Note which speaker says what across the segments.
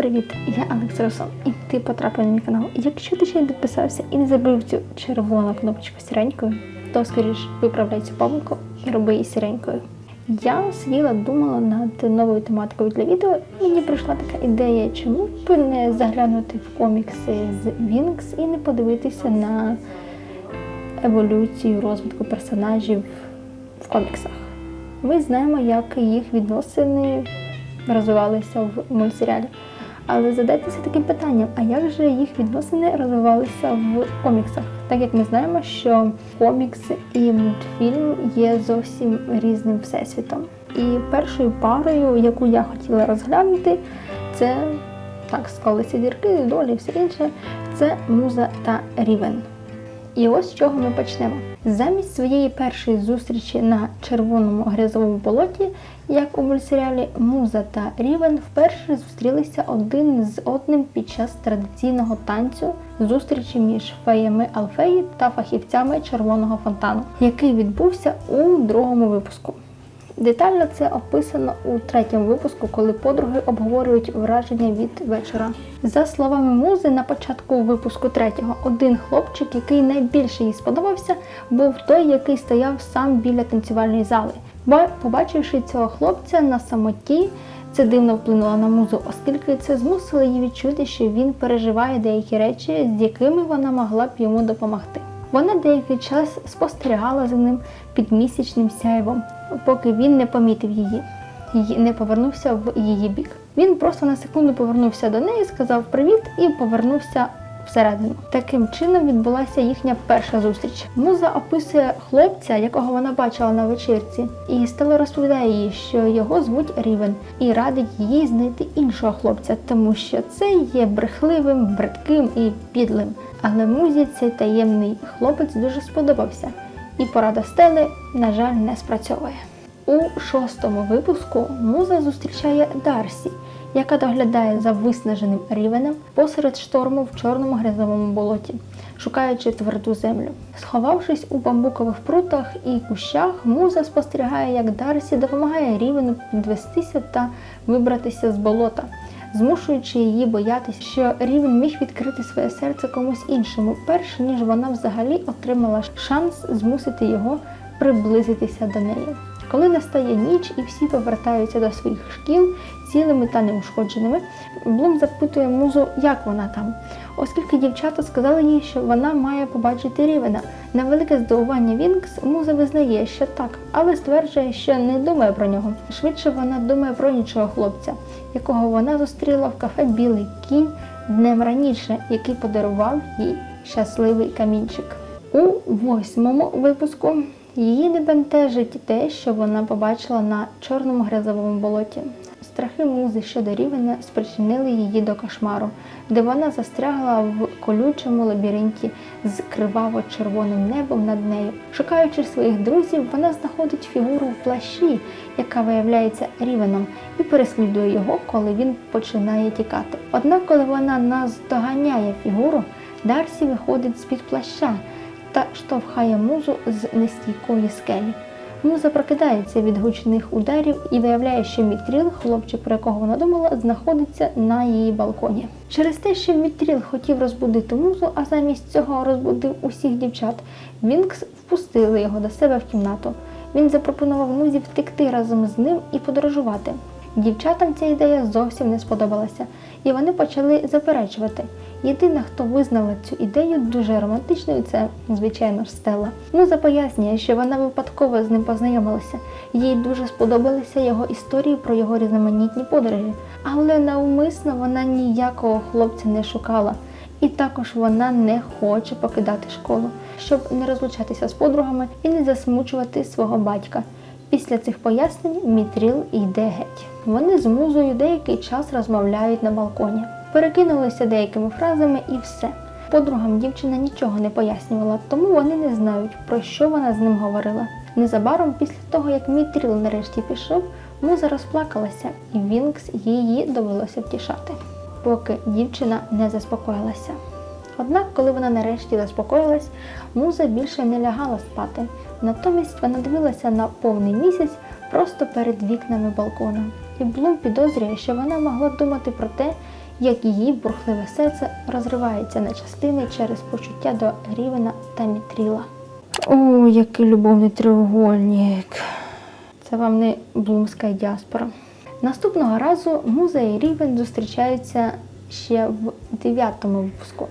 Speaker 1: Привіт, я Алекс Росон, і ти потрапив на мій канал. Якщо ти ще не підписався і не забив цю червону кнопочку сіренькою, то скоріш виправляй цю помилку і роби її сіренькою. Я сиділа, думала над новою тематикою для відео, і мені прийшла така ідея, чому б не заглянути в комікси з Вінкс і не подивитися на еволюцію розвитку персонажів в коміксах. Ми знаємо, як їх відносини розвивалися в мультсеріалі. Але задайтеся таким питанням: а як же їх відносини розвивалися в коміксах? Так як ми знаємо, що комікс і мультфільм є зовсім різним всесвітом. І першою парою, яку я хотіла розглянути, це так склалися дірки, долі, все інше. Це муза та рівен. І ось з чого ми почнемо. Замість своєї першої зустрічі на червоному грязовому болоті, як у мультсеріалі Муза та Рівен вперше зустрілися один з одним під час традиційного танцю зустрічі між феями Алфеї та фахівцями червоного фонтану, який відбувся у другому випуску. Детально це описано у третьому випуску, коли подруги обговорюють враження від вечора. За словами музи, на початку випуску третього, один хлопчик, який найбільше їй сподобався, був той, який стояв сам біля танцювальної зали. Бо, побачивши цього хлопця на самоті, це дивно вплинуло на музу, оскільки це змусило її відчути, що він переживає деякі речі, з якими вона могла б йому допомогти. Вона деякий час спостерігала за ним під місячним сяйвом, поки він не помітив її і не повернувся в її бік. Він просто на секунду повернувся до неї, сказав привіт і повернувся всередину. Таким чином відбулася їхня перша зустріч. Муза описує хлопця, якого вона бачила на вечірці, і Стелла розповідає їй, що його звуть Рівен, і радить їй знайти іншого хлопця, тому що це є брехливим, бридким і підлим. Але музі цей таємний хлопець дуже сподобався, і порада Стели, на жаль, не спрацьовує. У шостому випуску муза зустрічає Дарсі, яка доглядає за виснаженим рівенем посеред шторму в чорному грязовому болоті, шукаючи тверду землю. Сховавшись у бамбукових прутах і кущах, муза спостерігає, як Дарсі допомагає рівену підвестися та вибратися з болота змушуючи її боятися, що рівень міг відкрити своє серце комусь іншому, перш ніж вона взагалі отримала шанс змусити його приблизитися до неї. Коли настає ніч і всі повертаються до своїх шкіл цілими та неушкодженими, Блум запитує музу, як вона там, оскільки дівчата сказали їй, що вона має побачити рівена. На велике здивування Вінкс муза визнає, що так, але стверджує, що не думає про нього. Швидше вона думає про іншого хлопця, якого вона зустріла в кафе Білий кінь днем раніше, який подарував їй щасливий камінчик. У восьмому випуску її не бентежить те, що вона побачила на чорному грязовому болоті. Страхи музи щодо рівня спричинили її до кошмару, де вона застрягла в колючому лабіринті з криваво-червоним небом над нею. Шукаючи своїх друзів, вона знаходить фігуру в плащі, яка виявляється рівеном, і переслідує його, коли він починає тікати. Однак, коли вона наздоганяє фігуру, Дарсі виходить з-під плаща та штовхає музу з нестійкої скелі. Муза прокидається від гучних ударів і виявляє, що Мітріл, хлопчик, про якого вона думала, знаходиться на її балконі. Через те, що Мітріл хотів розбудити музу, а замість цього розбудив усіх дівчат, Вінкс впустили його до себе в кімнату. Він запропонував музі втекти разом з ним і подорожувати. Дівчатам ця ідея зовсім не сподобалася, і вони почали заперечувати. Єдина, хто визнала цю ідею дуже романтичною, це, звичайно ж, Стелла. Муза пояснює, що вона випадково з ним познайомилася. Їй дуже сподобалися його історії про його різноманітні подорожі, але навмисно вона ніякого хлопця не шукала. І також вона не хоче покидати школу, щоб не розлучатися з подругами і не засмучувати свого батька. Після цих пояснень Мітріл йде геть. Вони з музою деякий час розмовляють на балконі, перекинулися деякими фразами і все. Подругам дівчина нічого не пояснювала, тому вони не знають, про що вона з ним говорила. Незабаром після того, як Мітріл нарешті пішов, муза розплакалася, і Вінкс її довелося втішати, поки дівчина не заспокоїлася. Однак, коли вона нарешті заспокоїлась, муза більше не лягала спати. Натомість вона дивилася на повний місяць просто перед вікнами балкона. І Блум підозрює, що вона могла думати про те, як її бурхливе серце розривається на частини через почуття до Рівена та Мітріла. О, який любовний треугольник. Це вам не блумська діаспора. Наступного разу муза і рівень зустрічаються ще в дев'ятому випуску,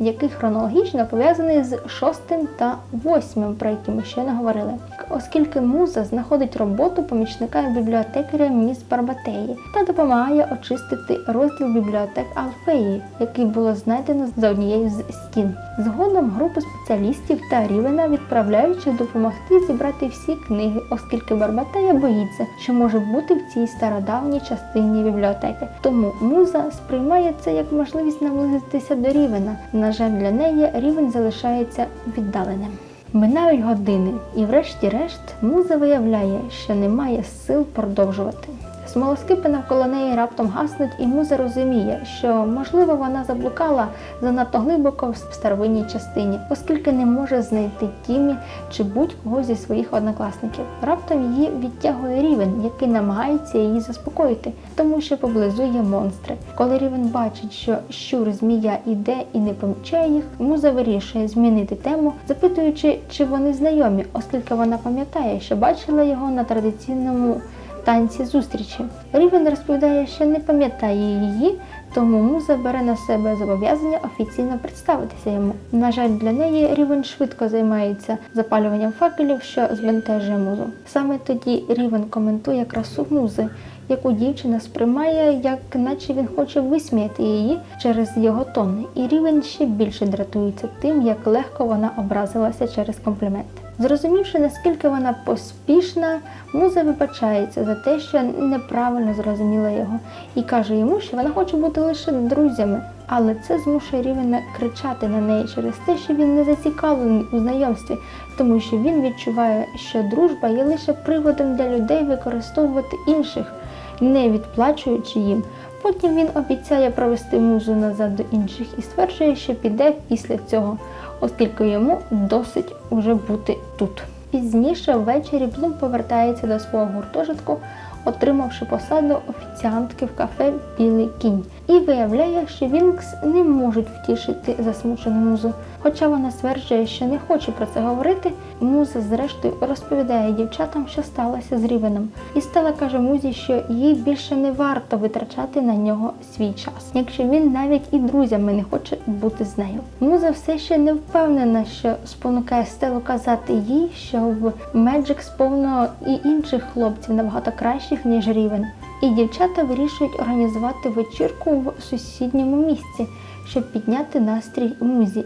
Speaker 1: який хронологічно пов'язаний з шостим та восьмим, про які ми ще не говорили. Оскільки муза знаходить роботу помічника бібліотекаря міс Барбатеї та допомагає очистити розділ бібліотек Алфеї, який було знайдено за однією з стін. Згодом групу спеціалістів та Рівена відправляють, допомогти зібрати всі книги, оскільки Барбатея боїться, що може бути в цій стародавній частині бібліотеки. Тому муза сприймає це як можливість наблизитися до Рівена. На жаль, для неї рівень залишається віддаленим. Минають години, і врешті-решт муза виявляє, що немає сил продовжувати. Смолоскипи навколо неї раптом гаснуть, і муза розуміє, що можливо вона заблукала занадто глибоко в старовинній частині, оскільки не може знайти Тімі чи будь-кого зі своїх однокласників. Раптом її відтягує рівень, який намагається її заспокоїти, тому що поблизу є монстри. Коли рівень бачить, що щур змія іде і не помічає їх, муза вирішує змінити тему, запитуючи, чи вони знайомі, оскільки вона пам'ятає, що бачила його на традиційному танці зустрічі. Рівен розповідає, що не пам'ятає її, тому муза бере на себе зобов'язання офіційно представитися йому. На жаль, для неї Рівен швидко займається запалюванням факелів, що збентежує музу. Саме тоді Рівен коментує красу музи, яку дівчина сприймає, як наче він хоче висміяти її через його тон. І Рівен ще більше дратується тим, як легко вона образилася через комплімент. Зрозумівши, наскільки вона поспішна, муза вибачається за те, що неправильно зрозуміла його, і каже йому, що вона хоче бути лише друзями. Але це змушує Рівена кричати на неї через те, що він не зацікавлений у знайомстві, тому що він відчуває, що дружба є лише приводом для людей використовувати інших, не відплачуючи їм. Потім він обіцяє провести музу назад до інших і стверджує, що піде після цього, оскільки йому досить уже бути тут. Пізніше ввечері Блум повертається до свого гуртожитку, отримавши посаду офіціантки в кафе Білий кінь, і виявляє, що Вінкс не можуть втішити засмучену музу. Хоча вона стверджує, що не хоче про це говорити, муза зрештою розповідає дівчатам, що сталося з Рівеном. І Стела каже музі, що їй більше не варто витрачати на нього свій час, якщо він навіть і друзями не хоче бути з нею. Муза все ще не впевнена, що спонукає Стелу казати їй, що в Меджик сповно і інших хлопців набагато кращих, ніж Рівен. І дівчата вирішують організувати вечірку в сусідньому місці, щоб підняти настрій музі.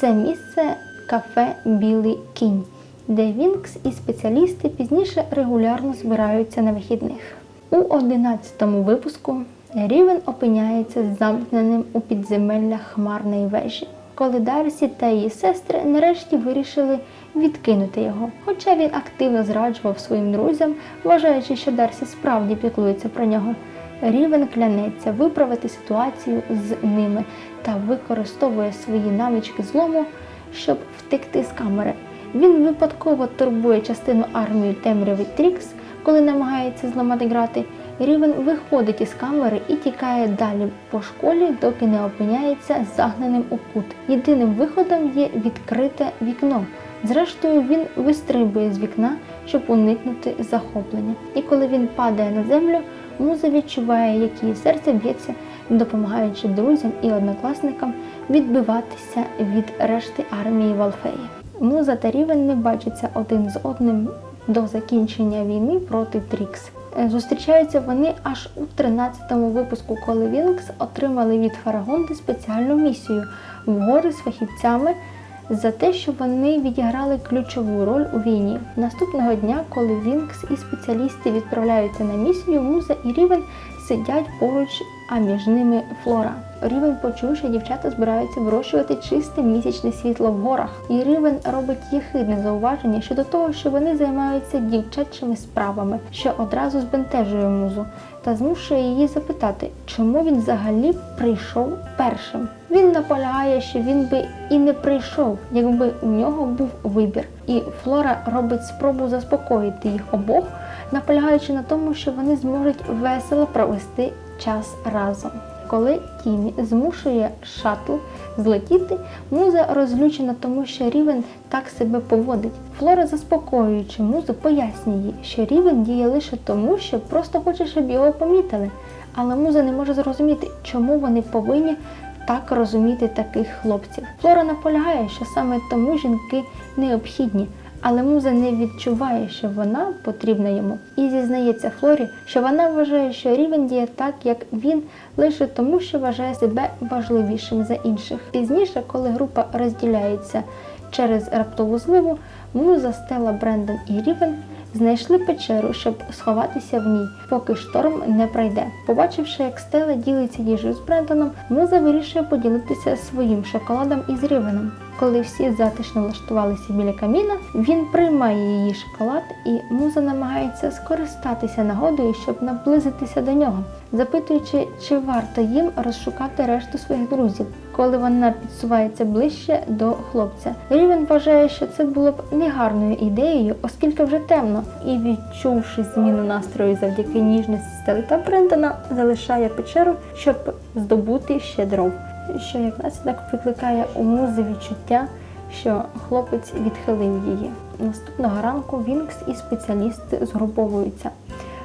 Speaker 1: Це місце кафе Білий кінь, де Вінкс і спеціалісти пізніше регулярно збираються на вихідних. У 11-му випуску Рівен опиняється замкненим у підземеллях хмарної вежі, коли Дарсі та її сестри нарешті вирішили відкинути його. Хоча він активно зраджував своїм друзям, вважаючи, що Дарсі справді піклується про нього. Рівен клянеться виправити ситуацію з ними та використовує свої навички злому, щоб втекти з камери. Він випадково турбує частину армії темряви Трікс, коли намагається зламати грати. Рівен виходить із камери і тікає далі по школі, доки не опиняється загнаним у кут. Єдиним виходом є відкрите вікно. Зрештою, він вистрибує з вікна, щоб уникнути захоплення. І коли він падає на землю, муза відчуває, як її серце б'ється, допомагаючи друзям і однокласникам відбиватися від решти армії Валфеї. Муза та Рівен не бачаться один з одним до закінчення війни проти Трікс. Зустрічаються вони аж у 13-му випуску, коли Вінкс отримали від Фарагонди спеціальну місію в гори з фахівцями за те, що вони відіграли ключову роль у війні. Наступного дня, коли Вінкс і спеціалісти відправляються на місію, Муза і рівень сидять поруч, а між ними Флора. Рівен почув, що дівчата збираються вирощувати чисте місячне світло в горах. І Рівен робить єхидне зауваження щодо того, що вони займаються дівчачими справами, що одразу збентежує музу, та змушує її запитати, чому він взагалі прийшов першим. Він наполягає, що він би і не прийшов, якби у нього був вибір. І Флора робить спробу заспокоїти їх обох, наполягаючи на тому, що вони зможуть весело провести час разом. Коли Тімі змушує шаттл злетіти, муза розлючена, тому що Рівен так себе поводить. Флора, заспокоюючи музу, пояснює що Рівен діє лише тому, що просто хоче, щоб його помітили. Але муза не може зрозуміти, чому вони повинні так розуміти таких хлопців. Флора наполягає, що саме тому жінки необхідні, але муза не відчуває, що вона потрібна йому, і зізнається Флорі, що вона вважає, що рівень діє так, як він, лише тому, що вважає себе важливішим за інших. Пізніше, коли група розділяється через раптову зливу, муза Стела Брендон і Рівен знайшли печеру, щоб сховатися в ній, поки шторм не пройде. Побачивши, як Стела ділиться їжею з Брендоном, муза вирішує поділитися своїм шоколадом із Рівеном. Коли всі затишно влаштувалися біля каміна, він приймає її шоколад, і муза намагається скористатися нагодою, щоб наблизитися до нього, запитуючи, чи варто їм розшукати решту своїх друзів. Коли вона підсувається ближче до хлопця, Рівен вважає, що це було б негарною ідеєю, оскільки вже темно, і відчувши зміну настрою завдяки ніжності Стели та залишає печеру, щоб здобути ще дров що як наслідок викликає у музи відчуття, що хлопець відхилив її. Наступного ранку Вінкс і спеціалісти згруповуються.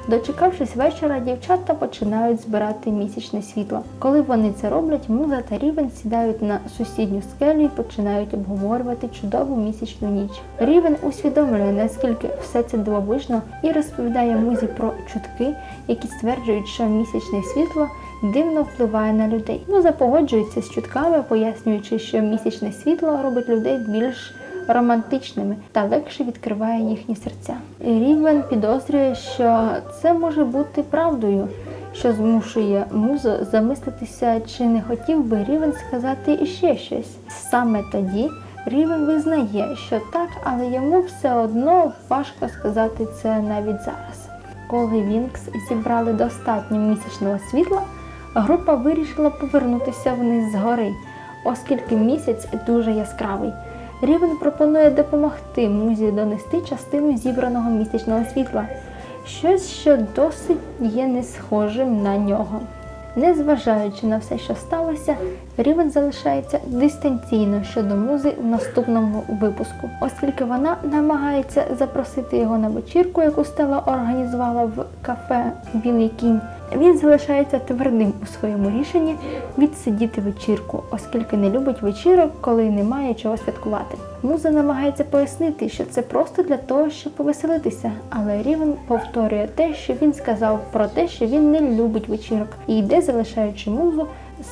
Speaker 1: Дочекавшись вечора, дівчата починають збирати місячне світло. Коли вони це роблять, муза та рівень сідають на сусідню скелю і починають обговорювати чудову місячну ніч. Рівен усвідомлює, наскільки все це дивовижно, і розповідає музі про чутки, які стверджують, що місячне світло дивно впливає на людей. Муза погоджується з чутками, пояснюючи, що місячне світло робить людей більш романтичними та легше відкриває їхні серця. Рівен підозрює, що це може бути правдою, що змушує музу замислитися, чи не хотів би Рівен сказати іще щось. Саме тоді Рівен визнає, що так, але йому все одно важко сказати це навіть зараз. Коли Вінкс зібрали достатньо місячного світла, група вирішила повернутися вниз з гори, оскільки місяць дуже яскравий. Рівен пропонує допомогти музі донести частину зібраного місячного світла, щось, що досить є не схожим на нього. Незважаючи на все, що сталося, Рівен залишається дистанційно щодо музи в наступному випуску, оскільки вона намагається запросити його на вечірку, яку Стела організувала в кафе Білий кінь. Він залишається твердим у своєму рішенні відсидіти вечірку, оскільки не любить вечірок, коли немає чого святкувати. Муза намагається пояснити, що це просто для того, щоб повеселитися, але Рівен повторює те, що він сказав про те, що він не любить вечірок, і йде, залишаючи музу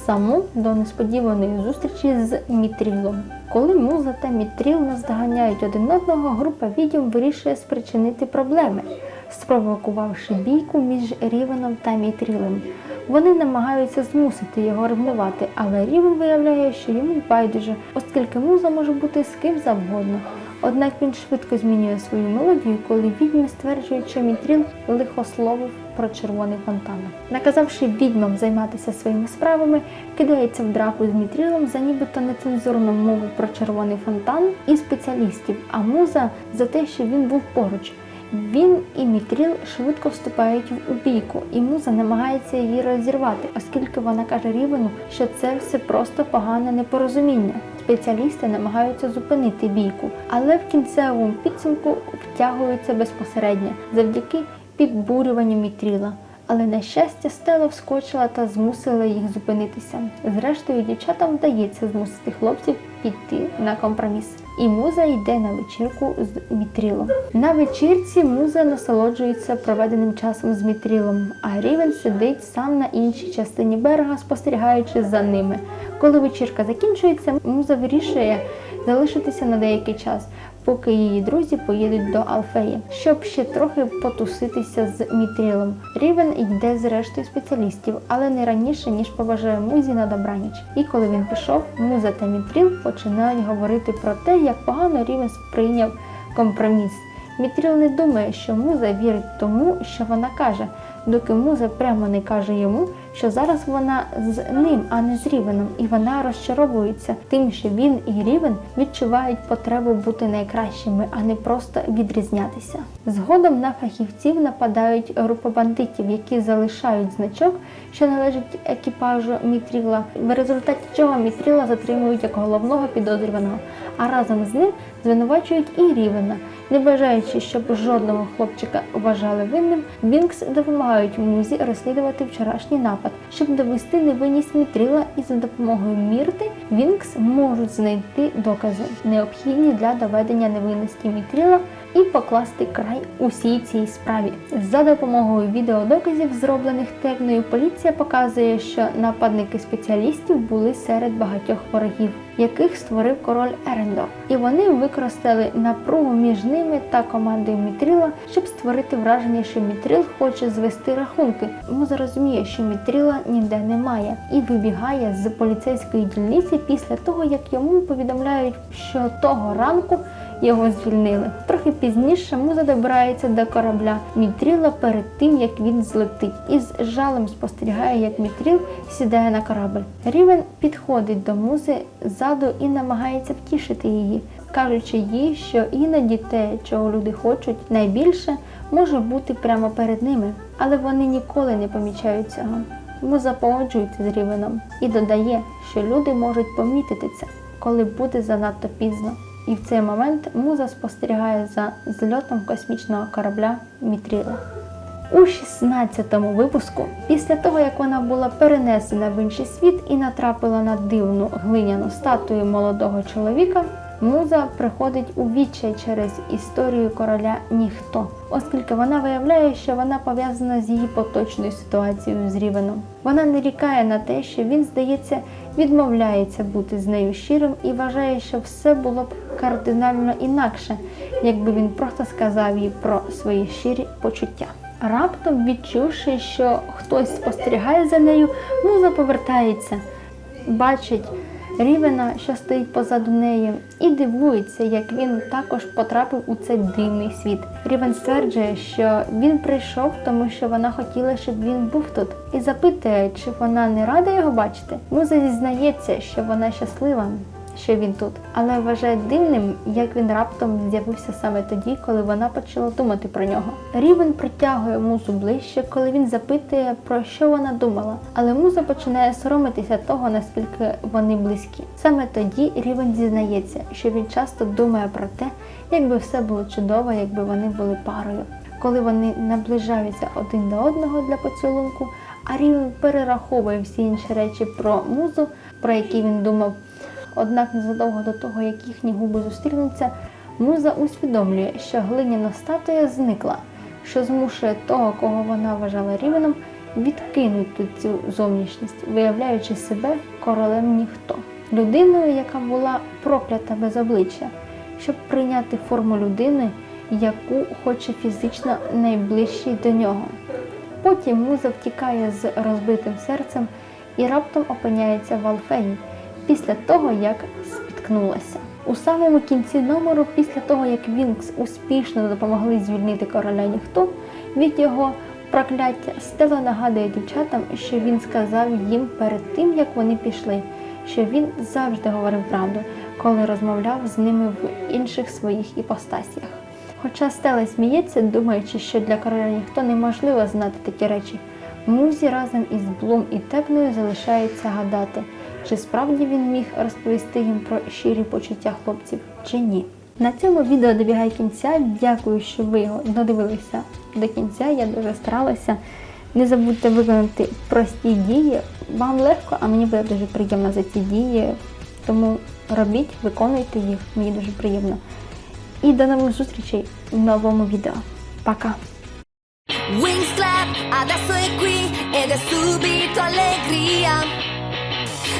Speaker 1: саму до несподіваної зустрічі з Мітрілом. Коли муза та Мітріл наздоганяють один одного, група відьом вирішує спричинити проблеми спровокувавши бійку між Рівеном та Мітрілем. Вони намагаються змусити його ревнувати, але Рівен виявляє, що йому байдуже, оскільки муза може бути з ким завгодно. Однак він швидко змінює свою мелодію, коли відьми стверджують, що Мітріл лихословив про червоний фонтан. Наказавши відьмам займатися своїми справами, кидається в драку з Мітрілом за нібито нецензурну мову про червоний фонтан і спеціалістів, а муза за те, що він був поруч. Він і Мітріл швидко вступають в бійку, і муза намагається її розірвати, оскільки вона каже Рівену, що це все просто погане непорозуміння. Спеціалісти намагаються зупинити бійку, але в кінцевому підсумку втягуються безпосередньо завдяки підбурюванню Мітріла. Але на щастя, Стела вскочила та змусила їх зупинитися. Зрештою, дівчатам вдається змусити хлопців піти на компроміс. І муза йде на вечірку з Мітрілом. На вечірці муза насолоджується проведеним часом з Мітрілом, а Рівен сидить сам на іншій частині берега, спостерігаючи за ними. Коли вечірка закінчується, муза вирішує залишитися на деякий час, поки її друзі поїдуть до Алфеї, щоб ще трохи потуситися з Мітрілом. Рівен йде з рештою спеціалістів, але не раніше ніж побажає музі на добраніч. І коли він пішов, муза та Мітріл починають говорити про те, як погано Рівен сприйняв компроміс. Мітріл не думає, що муза вірить тому, що вона каже, доки муза прямо не каже йому, що зараз вона з ним, а не з Рівеном, і вона розчаровується тим, що він і Рівен відчувають потребу бути найкращими, а не просто відрізнятися. Згодом на фахівців нападають група бандитів, які залишають значок, що належить екіпажу Мітріла, в результаті чого Мітріла затримують як головного підозрюваного, а разом з ним звинувачують і Рівена. Не бажаючи, щоб жодного хлопчика вважали винним, Вінкс допомагають музі розслідувати вчорашній напад, щоб довести невинність Мітріла, і за допомогою Мірти Вінкс можуть знайти докази, необхідні для доведення невинності Мітріла і покласти край усій цій справі. За допомогою відеодоказів, зроблених тегною, поліція показує, що нападники спеціалістів були серед багатьох ворогів, яких створив король Ерендор, і вони використали напругу між ними та командою Мітріла, щоб створити враження, що Мітріл хоче звести рахунки. Муза розуміє, що Мітріла ніде немає, і вибігає з поліцейської дільниці після того, як йому повідомляють, що того ранку його звільнили. Трохи пізніше муза добирається до корабля Мітріла перед тим, як він злетить, і з жалем спостерігає, як Мітріл сідає на корабль. Рівен підходить до музи ззаду і намагається втішити її, кажучи їй, що іноді те, чого люди хочуть найбільше, може бути прямо перед ними, але вони ніколи не помічають цього. Муза погоджується з Рівеном і додає, що люди можуть помітити це, коли буде занадто пізно. І в цей момент муза спостерігає за зльотом космічного корабля Мітріла. У 16-му випуску, після того як вона була перенесена в інший світ і натрапила на дивну глиняну статую молодого чоловіка, муза приходить у відчай через історію короля Ніхто, оскільки вона виявляє, що вона пов'язана з її поточною ситуацією з Рівеном. Вона не рікає на те, що він, здається, відмовляється бути з нею щирим і вважає, що все було б кардинально інакше, якби він просто сказав їй про свої щирі почуття. Раптом, відчувши, що хтось спостерігає за нею, муза повертається, бачить Рівена, що стоїть позаду неї, і дивується, як він також потрапив у цей дивний світ. Рівен стверджує, що він прийшов, тому що вона хотіла, щоб він був тут, і запитує, чи вона не рада його бачити. Муза зізнається, що вона щаслива. Що він тут, але вважає дивним, як він раптом з'явився саме тоді, коли вона почала думати про нього. Рівен притягує музу ближче, коли він запитує, про що вона думала, але муза починає соромитися того, наскільки вони близькі. Саме тоді Рівен зізнається, що він часто думає про те, якби все було чудово, якби вони були парою. Коли вони наближаються один до одного для поцілунку, а Рівен перераховує всі інші речі про музу, про які він думав. Однак незадовго до того, як їхні губи зустрінуться, муза усвідомлює, що глиняна статуя зникла, що змушує того, кого вона вважала рівеном, відкинути цю зовнішність, виявляючи себе королем ніхто, людиною, яка була проклята без обличчя, щоб прийняти форму людини, яку хоче фізично найближчий до нього. Потім муза втікає з розбитим серцем і раптом опиняється в Алфеї після того, як спіткнулася. У самому кінці номеру, після того, як Вінкс успішно допомогли звільнити короля ніхто від його прокляття, Стела нагадує дівчатам, що він сказав їм перед тим, як вони пішли, що він завжди говорив правду, коли розмовляв з ними в інших своїх іпостасіях. Хоча Стела сміється, думаючи, що для короля ніхто неможливо знати такі речі, Музі разом із Блум і Текною залишається гадати, чи справді він міг розповісти їм про щирі почуття хлопців, чи ні. На цьому відео добігає кінця. Дякую, що ви його додивилися до кінця. Я дуже старалася. Не забудьте виконати прості дії. Вам легко, а мені буде дуже приємно за ці дії. Тому робіть, виконуйте їх, мені дуже приємно. І до нових зустрічей в новому відео. Пока!
Speaker 2: Wings clap, adesso è qui ed è subito allegria.